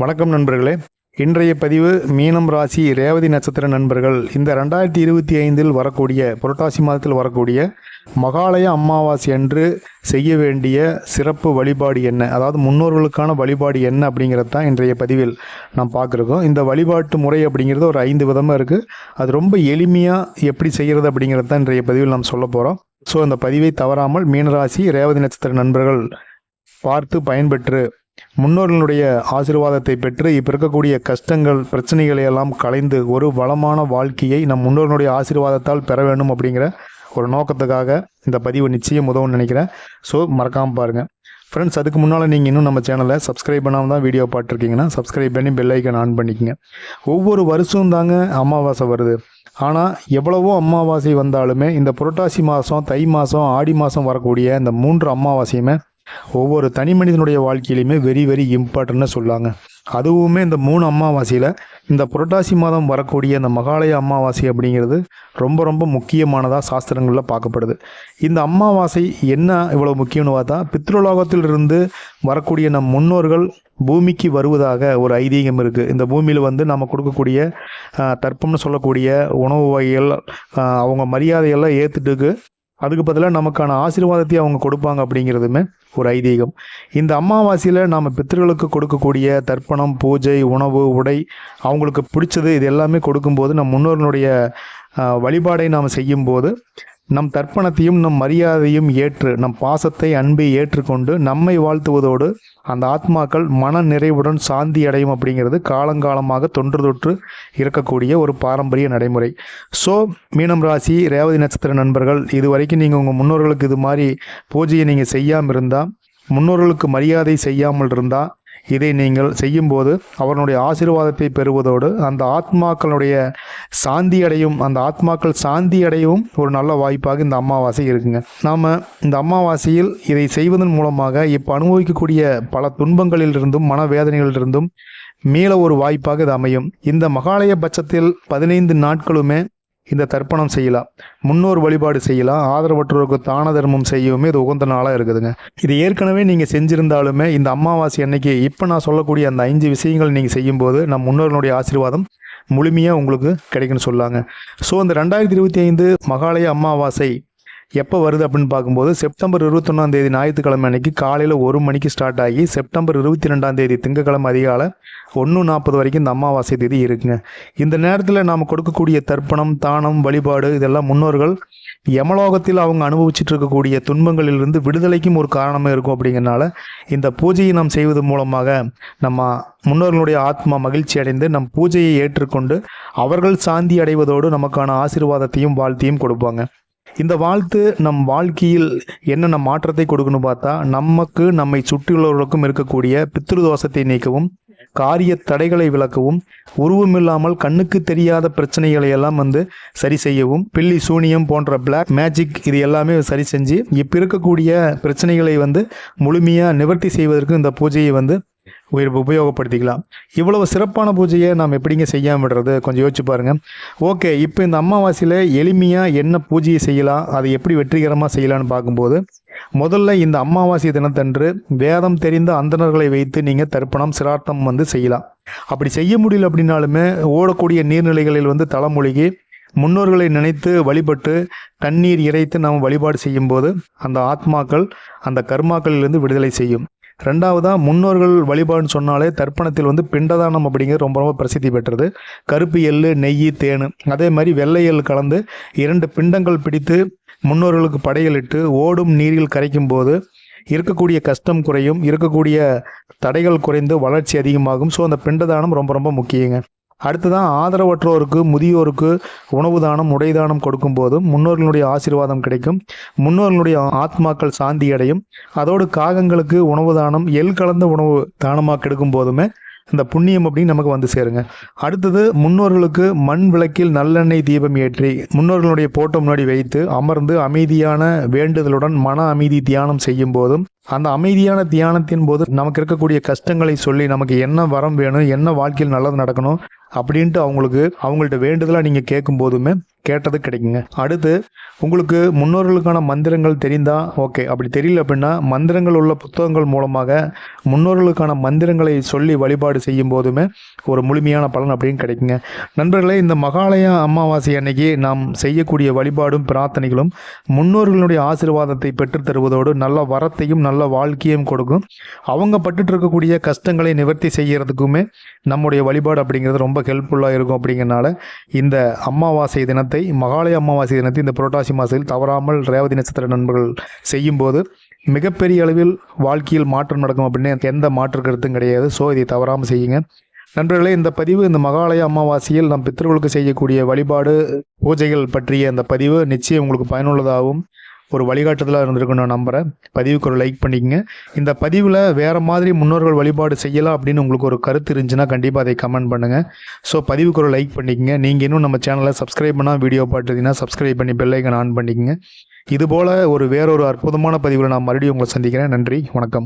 வணக்கம் நண்பர்களே. இன்றைய பதிவு மீனம் ராசி ரேவதி நட்சத்திர நண்பர்கள். இந்த ரெண்டாயிரத்தி இருபத்தி ஐந்தில் வரக்கூடிய புரட்டாசி மாதத்தில் வரக்கூடிய மகாலய அமாவாசை அன்று செய்ய வேண்டிய சிறப்பு வழிபாடு என்ன? அதாவது முன்னோர்களுக்கான வழிபாடு என்ன அப்படிங்கிறது தான் இன்றைய பதிவில் நாம் பார்க்குறோம். இந்த வழிபாட்டு முறை அப்படிங்கிறது ஒரு ஐந்து விதமாக இருக்குது அது ரொம்ப எளிமையாக எப்படி செய்கிறது அப்படிங்கிறது தான் இன்றைய பதிவில் நாம் சொல்ல போகிறோம் ஸோ இந்த பதிவை தவறாமல் மீனராசி ரேவதி நட்சத்திர நண்பர்கள் பார்த்து பயன்பெற்று முன்னோர்களுடைய ஆசீர்வாதத்தை பெற்று இப்போ இருக்கக்கூடிய கஷ்டங்கள் பிரச்சனைகளை எல்லாம் கலைந்து ஒரு வளமான வாழ்க்கையை நம் முன்னோர்களுடைய ஆசீர்வாதத்தால் பெற வேண்டும் அப்படிங்கிற ஒரு நோக்கத்துக்காக இந்த பதிவு நிச்சயம் உதவும்னு நினைக்கிறேன். ஸோ மறக்காமல் பாருங்கள் ஃப்ரெண்ட்ஸ் அதுக்கு முன்னால் நீங்கள் இன்னும் நம்ம சேனலை சப்ஸ்கிரைப் பண்ணாமல் தான் வீடியோ பார்த்துருக்கீங்கன்னா சப்ஸ்கிரைப் பண்ணி பெல் ஐக்கன் ஆன் பண்ணிக்கங்க. ஒவ்வொரு வருஷம் தாங்க அமாவாசை வருது. ஆனால் எவ்வளவோ அமாவாசை வந்தாலுமே இந்த புரட்டாசி மாதம் தை மாதம் ஆடி மாதம் வரக்கூடிய இந்த மூன்று அமாவாசையுமே ஒவ்வொரு தனி மனிதனுடைய வாழ்க்கையிலையுமே வெரி வெரி இம்பார்ட்டன்ட்னு சொல்லாங்க. அதுவுமே இந்த மூணு அமாவாசையில் இந்த புரட்டாசி மாதம் வரக்கூடிய இந்த மகாலய அமாவாசை அப்படிங்கிறது ரொம்ப ரொம்ப முக்கியமானதாக சாஸ்திரங்களில் பார்க்கப்படுது. இந்த அமாவாசை என்ன இவ்வளோ முக்கியம்னு பார்த்தா பித்ருலோகத்திலிருந்து வரக்கூடிய நம் முன்னோர்கள் பூமிக்கு வருவதாக ஒரு ஐதீகம் இருக்குது இந்த பூமியில் வந்து நம்ம கொடுக்கக்கூடிய தர்ப்பம்னு சொல்லக்கூடிய உணவு வகைகள் அவங்க மரியாதையெல்லாம் ஏற்றுட்டுக்கு அதுக்கு பதிலாக நமக்கான ஆசீர்வாதத்தை அவங்க கொடுப்பாங்க அப்படிங்கிறதுமே ஒரு ஐதீகம். இந்த அமாவாசையில் நாம் பித்தர்களுக்கு கொடுக்கக்கூடிய தர்ப்பணம் பூஜை உணவு உடை அவங்களுக்கு பிடிச்சது இது எல்லாமே கொடுக்கும்போது நம் முன்னோர்களுடைய வழிபாடை நாம் செய்யும்போது நம் தர்ப்பணத்தையும் நம் மரியாதையும் ஏற்று நம் பாசத்தை அன்பை ஏற்றுக்கொண்டு நம்மை வாழ்த்துவதோடு அந்த ஆத்மாக்கள் மன நிறைவுடன் சாந்தி அடையும் அப்படிங்கிறது காலங்காலமாக தொன்று தொற்று இருக்கக்கூடிய ஒரு பாரம்பரிய நடைமுறை. ஸோ மீனம் ராசி ரேவதி நட்சத்திர நண்பர்கள் இது வரைக்கும் நீங்கள் உங்கள் முன்னோர்களுக்கு இது மாதிரி பூஜையை நீங்கள் செய்யாமல் இருந்தால் முன்னோர்களுக்கு மரியாதை செய்யாமல் இருந்தால் இதை நீங்கள் செய்யும்போது அவர்களுடைய ஆசீர்வாதத்தை பெறுவதோடு அந்த ஆத்மாக்களுடைய சாந்தி அடையும் அந்த ஆத்மாக்கள் சாந்தி அடையவும் ஒரு நல்ல வாய்ப்பாக இந்த அமாவாசை இருக்குங்க. நாம் இந்த அமாவாசையில் இதை செய்வதன் மூலமாக இப்போ அனுபவிக்கக்கூடிய பல துன்பங்களிலிருந்தும் மனவேதனைகளிலிருந்தும் மீள ஒரு வாய்ப்பாக இது அமையும். இந்த மகாலய பட்சத்தில் பதினைந்து நாட்களுமே இந்த தர்ப்பணம் செய்யலாம். முன்னோர் வழிபாடு செய்யலாம். ஆதரவற்றோருக்கு தான தர்மம் செய்யவுமே இது உகந்த நாளாக இருக்குதுங்க. இது ஏற்கனவே நீங்கள் செஞ்சிருந்தாலுமே இந்த அமாவாசை அன்னைக்கு இப்போ நான் சொல்லக்கூடிய அந்த ஐந்து விஷயங்கள் நீங்கள் செய்யும்போது நம் முன்னோர்களுடைய ஆசீர்வாதம் முழுமையாக உங்களுக்கு கிடைக்குன்னு சொல்லாங்க. ஸோ இந்த ரெண்டாயிரத்தி இருபத்தி ஐந்து மகாலய அமாவாசை எப்போ வருது அப்படின்னு பார்க்கும்போது செப்டம்பர் இருபத்தொன்னாம் தேதி ஞாயிற்றுக்கிழமை அன்னைக்கு காலையில் ஒரு மணிக்கு ஸ்டார்ட் ஆகி செப்டம்பர் இருபத்தி ரெண்டாம் தேதி திங்கக்கிழமை அதிகாலை ஒன்று நாற்பது வரைக்கும் இந்த அமாவாசை தேதி இருக்குங்க. இந்த நேரத்தில் நாம் கொடுக்கக்கூடிய தர்ப்பணம் தானம் வழிபாடு இதெல்லாம் முன்னோர்கள் யமலோகத்தில் அவங்க அனுபவிச்சுட்டு இருக்கக்கூடிய துன்பங்களிலிருந்து விடுதலைக்கும் ஒரு காரணமாக இருக்கும் அப்படிங்கிறனால இந்த பூஜையை நாம் செய்வது மூலமாக நம்ம முன்னோர்களுடைய ஆத்மா மகிழ்ச்சி அடைந்து நம் பூஜையை ஏற்றுக்கொண்டு அவர்கள் சாந்தி அடைவதோடு நமக்கான ஆசீர்வாதத்தையும் வாழ்த்தையும் கொடுப்பாங்க. இந்த வாழ்த்து நம் வாழ்க்கையில் என்னென்ன மாற்றத்தை கொடுக்கணும் பார்த்தா நமக்கு நம்மை சுற்றியுள்ளவர்களுக்கும் இருக்கக்கூடிய பித்ருதோஷத்தை நீக்கவும் காரிய தடைகளை விளக்கவும் உருவமில்லாமல் கண்ணுக்கு தெரியாத பிரச்சனைகளை எல்லாம் வந்து சரி செய்யவும் பில்லி சூனியம் போன்ற பிளாக் மேஜிக் இது எல்லாமே சரி செஞ்சு இப்போ இருக்கக்கூடிய பிரச்சனைகளை வந்து முழுமையாக நிவர்த்தி செய்வதற்கு இந்த பூஜையை வந்து உயிர் உபயோகப்படுத்திக்கலாம். இவ்வளவு சிறப்பான பூஜையை நாம் எப்படிங்க செய்யாம விடுறது? கொஞ்சம் யோசிச்சு பாருங்க. ஓகே இப்போ இந்த அமாவாசையில் எளிமையாக என்ன பூஜையை செய்யலாம்? அதை எப்படி வெற்றிகரமாக செய்யலாம்னு பார்க்கும்போது முதல்ல இந்த அமாவாசை தினத்தன்று வேதம் தெரிந்த அந்தணர்களை வைத்து நீங்கள் தர்ப்பணம் சிரார்த்தம் வந்து செய்யலாம். அப்படி செய்ய முடியல அப்படின்னாலுமே ஓடக்கூடிய நீர்நிலைகளில் வந்து தலைமொழிகி முன்னோர்களை நினைத்து வழிபட்டு தண்ணீர் இறைத்து நாம் வழிபாடு செய்யும்போது அந்த ஆத்மாக்கள் அந்த கர்மாக்களிலிருந்து விடுதலை செய்யும். ரெண்டாவதாக முன்னோர்கள் வழிபாடுன்னு சொன்னாலே தர்ப்பணத்தில் வந்து பிண்டதானம் அப்படிங்கிறது ரொம்ப ரொம்ப பிரசித்தி பெற்றது. கருப்பு எள்ளு நெய் தேன். அதே மாதிரி வெள்ளை எள் கலந்து இரண்டு பிண்டங்கள் பிடித்து முன்னோர்களுக்கு படையலிட்டு ஓடும் நீரில் கரைக்கும் போது இருக்கக்கூடிய கஷ்டம் குறையும் இருக்கக்கூடிய தடைகள் குறைந்து வளர்ச்சி அதிகமாகும். ஸோ அந்த பிண்டதானம் ரொம்ப ரொம்ப முக்கியங்க. அடுத்ததான் ஆதரவற்றோருக்கு முதியோருக்கு உணவு தானம் உடை தானம் கொடுக்கும் போதும் முன்னோர்களுடைய ஆசீர்வாதம் கிடைக்கும். முன்னோர்களுடைய ஆத்மாக்கள் சாந்தி அடையும். அதோடு காகங்களுக்கு உணவு தானம் எள் கலந்த உணவு தானமாக கெடுக்கும் போதுமே இந்த புண்ணியம் அப்படின்னு நமக்கு வந்து சேருங்க. அடுத்தது முன்னோர்களுக்கு மண் விளக்கில் நல்லெண்ணெய் தீபம் ஏற்றி முன்னோர்களுடைய போட்டோ முன்னாடி வைத்து அமர்ந்து அமைதியான வேண்டுதலுடன் மன அமைதி தியானம் செய்யும் போதும் அந்த அமைதியான தியானத்தின் போது நமக்கு இருக்கக்கூடிய கஷ்டங்களை சொல்லி நமக்கு என்ன வரம் வேணும் என்ன வாழ்க்கையில் நல்லது நடக்கணும் அப்படின்ட்டு அவங்களுக்கு அவங்கள்ட்ட வேண்டுதலாக நீங்கள் கேட்கும் போதுமே கேட்டது கிடைக்குங்க. அடுத்து உங்களுக்கு முன்னோர்களுக்கான மந்திரங்கள் தெரிந்தா ஓகே. அப்படி தெரியல அப்படின்னா மந்திரங்கள் உள்ள புத்தகங்கள் மூலமாக முன்னோர்களுக்கான மந்திரங்களை சொல்லி வழிபாடு செய்யும் போதுமே ஒரு முழுமையான பலன் அப்படின்னு கிடைக்குங்க. நண்பர்களே இந்த மகாலய அமாவாசை அன்னைக்கு நாம் செய்யக்கூடிய வழிபாடும் பிரார்த்தனைகளும் முன்னோர்களுடைய ஆசீர்வாதத்தை பெற்றுத் தருவதோடு நல்ல வரத்தையும் நல்ல வாழ்க்கையும் கொடுக்கும். அவங்க பட்டுட்டு இருக்கக்கூடிய கஷ்டங்களை நிவர்த்தி செய்யறதுக்குமே நம்முடைய வழிபாடு அப்படிங்கிறது ரொம்ப ஹெல்ப்ஃபுல்லாக இருக்கும் அப்படிங்கிறனால இந்த அமாவாசை தினத்தை மகாலய அமாவாசை தினத்தை இந்த புரட்டாசி மாதத்தில் தவறாமல் ரேவதி நட்சத்திர நண்பர்கள் செய்யும்போது மிகப்பெரிய அளவில் வாழ்க்கையில் மாற்றம் நடக்கும் அப்படின்னு எந்த மாற்று கருத்தும் கிடையாது. ஸோ இதை தவறாமல் செய்யுங்க. நண்பர்களே இந்த பதிவு இந்த மகாலய அமாவாசையில் நம் பித்தர்களுக்கு செய்யக்கூடிய வழிபாடு பூஜைகள் பற்றிய அந்த பதிவு நிச்சயம் உங்களுக்கு பயனுள்ளதாகவும் ஒரு வழிகாட்டுதலாக இருந்திருக்கும் நான் நம்புகிறேன் பதிவுக்கு ஒரு லைக் பண்ணிக்கங்க. இந்த பதிவில் வேறு மாதிரி முன்னோர்கள் வழிபாடு செய்யலாம் அப்படின்னு உங்களுக்கு ஒரு கருத்து இருந்துச்சுன்னா கண்டிப்பாக அதை கமெண்ட் பண்ணுங்கள் ஸோ பதிவுக்கு ஒரு லைக் பண்ணிக்கங்க. நீங்கள் இன்னும் நம்ம சேனலை சப்ஸ்கிரைப் பண்ணால் வீடியோ பார்த்துருந்தீங்கன்னா சப்ஸ்கிரைப் பண்ணி பெல்லைக்கன் ஆன் பண்ணிக்கங்க. இதுபோல் ஒரு வேறொரு அற்புதமான பதிவில் நான் மறுபடியும் உங்களை சந்திக்கிறேன். நன்றி வணக்கம்.